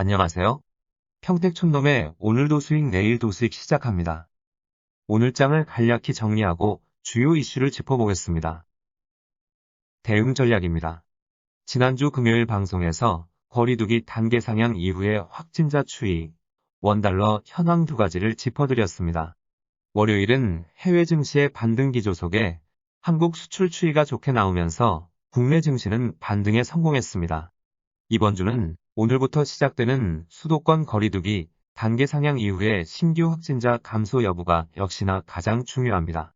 안녕하세요. 평택촌놈의 오늘도 수익 내일도 수익 시작합니다. 오늘 장을 간략히 정리하고 주요 이슈를 짚어보겠습니다. 대응 전략입니다. 지난주 금요일 방송에서 거리두기 단계 상향 이후에 확진자 추이, 원달러 현황 두 가지를 짚어드렸습니다. 월요일은 해외 증시의 반등 기조 속에 한국 수출 추이가 좋게 나오면서 국내 증시는 반등에 성공했습니다. 이번 주는 오늘부터 시작되는 수도권 거리두기 단계 상향 이후에 신규 확진자 감소 여부가 역시나 가장 중요합니다.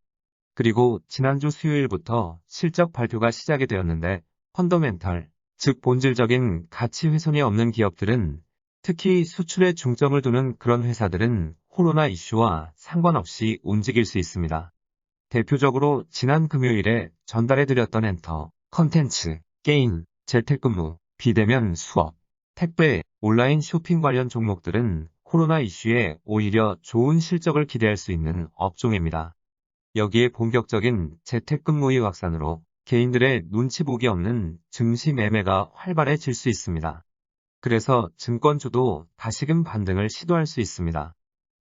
그리고 지난주 수요일부터 실적 발표가 시작이 되었는데 펀더멘털, 즉 본질적인 가치 훼손이 없는 기업들은 특히 수출에 중점을 두는 그런 회사들은 코로나 이슈와 상관없이 움직일 수 있습니다. 대표적으로 지난 금요일에 전달해드렸던 엔터, 컨텐츠, 게임, 재택근무, 비대면 수업, 택배, 온라인 쇼핑 관련 종목들은 코로나 이슈에 오히려 좋은 실적을 기대할 수 있는 업종입니다. 여기에 본격적인 재택근무의 확산으로 개인들의 눈치 보기 없는 증시 매매가 활발해질 수 있습니다. 그래서 증권주도 다시금 반등을 시도할 수 있습니다.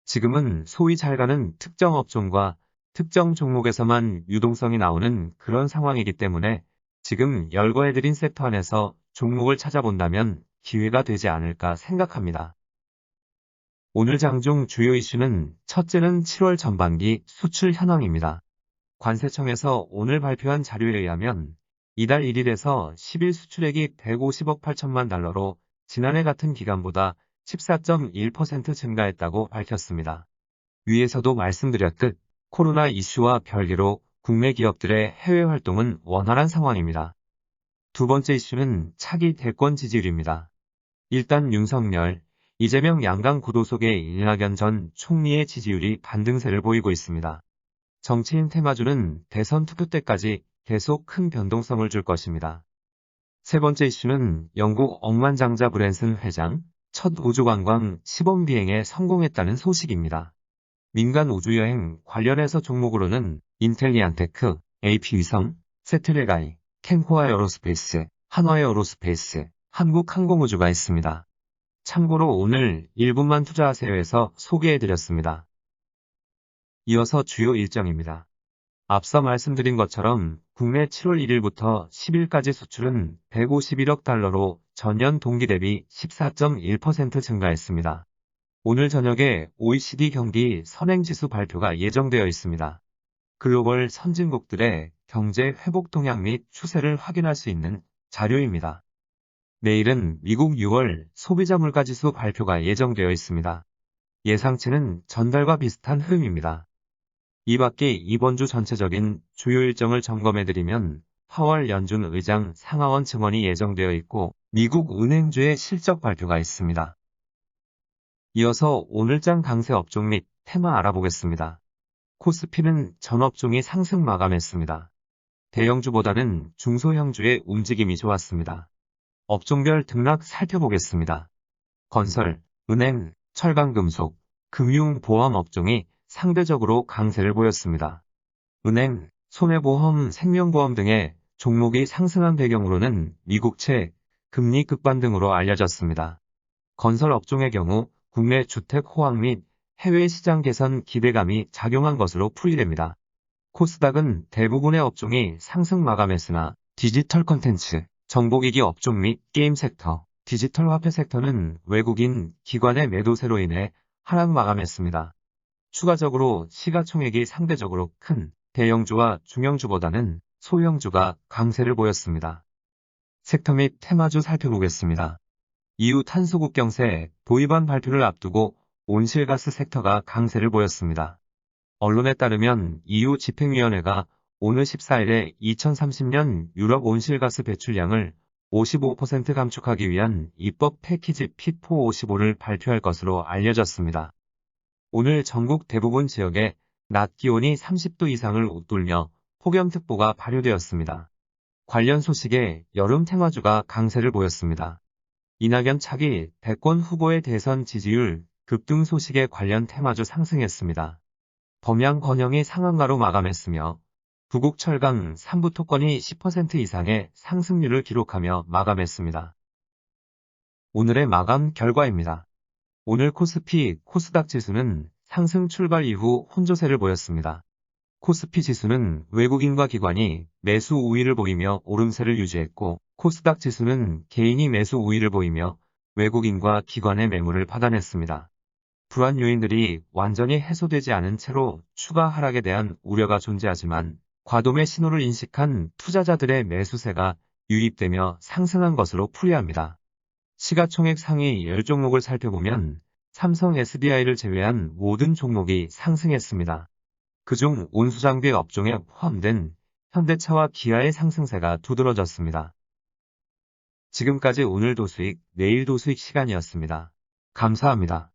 지금은 소위 잘 가는 특정 업종과 특정 종목에서만 유동성이 나오는 그런 상황이기 때문에 지금 열거해드린 섹터 안에서 종목을 찾아본다면 기회가 되지 않을까 생각합니다. 오늘 장중 주요 이슈는 첫째는 7월 전반기 수출 현황입니다. 관세청에서 오늘 발표한 자료에 의하면 이달 1일에서 10일 수출액이 150억 8천만 달러로 지난해 같은 기간보다 14.1% 증가했다고 밝혔습니다. 위에서도 말씀드렸듯 코로나 이슈와 별개로 국내 기업들의 해외 활동은 원활한 상황입니다. 두 번째 이슈는 차기 대권 지지율입니다. 일단 윤석열, 이재명 양강 구도 속에 이낙연 전 총리의 지지율이 반등세를 보이고 있습니다. 정치인 테마주는 대선 투표 때까지 계속 큰 변동성을 줄 것입니다. 세 번째 이슈는 영국 억만장자 브랜슨 회장 첫 우주관광 시범 비행에 성공했다는 소식입니다. 민간 우주여행 관련해서 종목으로는 인텔리안테크, AP위성, 세트레가이, 캔코아 에어로스페이스, 한화 에어로스페이스, 한국항공우주가 있습니다. 참고로 오늘 1분만 투자하세요에서 소개해드렸습니다. 이어서 주요 일정입니다. 앞서 말씀드린 것처럼 국내 7월 1일부터 10일까지 수출은 151억 달러로 전년 동기 대비 14.1% 증가했습니다. 오늘 저녁에 OECD 경기 선행지수 발표가 예정되어 있습니다. 글로벌 선진국들의 경제 회복 동향 및 추세를 확인할 수 있는 자료입니다. 내일은 미국 6월 소비자 물가지수 발표가 예정되어 있습니다. 예상치는 전달과 비슷한 흐름입니다. 이 밖에 이번 주 전체적인 주요 일정을 점검해드리면 8월 연준 의장 상하원 증언이 예정되어 있고 미국 은행주의 실적 발표가 있습니다. 이어서 오늘장 강세 업종 및 테마 알아보겠습니다. 코스피는 전 업종이 상승 마감했습니다. 대형주보다는 중소형주의 움직임이 좋았습니다. 업종별 등락 살펴보겠습니다. 건설, 은행, 철강금속, 금융보험 업종이 상대적으로 강세를 보였습니다. 은행, 손해보험, 생명보험 등의 종목이 상승한 배경으로는 미국채, 금리 급반 등으로 알려졌습니다. 건설 업종의 경우 국내 주택 호황 및 해외 시장 개선 기대감이 작용한 것으로 풀이됩니다. 코스닥은 대부분의 업종이 상승 마감했으나 디지털 컨텐츠, 정보기기 업종 및 게임 섹터, 디지털 화폐 섹터는 외국인 기관의 매도세로 인해 하락 마감했습니다. 추가적으로 시가총액이 상대적으로 큰 대형주와 중형주보다는 소형주가 강세를 보였습니다. 섹터 및 테마주 살펴보겠습니다. 이후 탄소국경세 도입안 발표를 앞두고 온실가스 섹터가 강세를 보였습니다. 언론에 따르면 EU 집행위원회가 오늘 14일에 2030년 유럽 온실가스 배출량을 55% 감축하기 위한 입법 패키지 핏4 55를 발표할 것으로 알려졌습니다. 오늘 전국 대부분 지역에 낮 기온이 30도 이상을 웃돌며 폭염특보가 발효되었습니다. 관련 소식에 여름 테마주가 강세를 보였습니다. 이낙연 차기 대권 후보의 대선 지지율 급등 소식에 관련 테마주 상승했습니다. 범양 건영이 상한가로 마감했으며 부국철강 3부 토건이 10% 이상의 상승률을 기록하며 마감했습니다. 오늘의 마감 결과입니다. 오늘 코스피, 코스닥 지수는 상승 출발 이후 혼조세를 보였습니다. 코스피 지수는 외국인과 기관이 매수 우위를 보이며 오름세를 유지했고 코스닥 지수는 개인이 매수 우위를 보이며 외국인과 기관의 매물을 받아냈습니다. 불안 요인들이 완전히 해소되지 않은 채로 추가 하락에 대한 우려가 존재하지만 과도매 신호를 인식한 투자자들의 매수세가 유입되며 상승한 것으로 풀이합니다. 시가총액 상위 10종목을 살펴보면 삼성 SDI를 제외한 모든 종목이 상승했습니다. 그중 온수장비 업종에 포함된 현대차와 기아의 상승세가 두드러졌습니다. 지금까지 오늘도 수익, 내일도 수익 시간이었습니다. 감사합니다.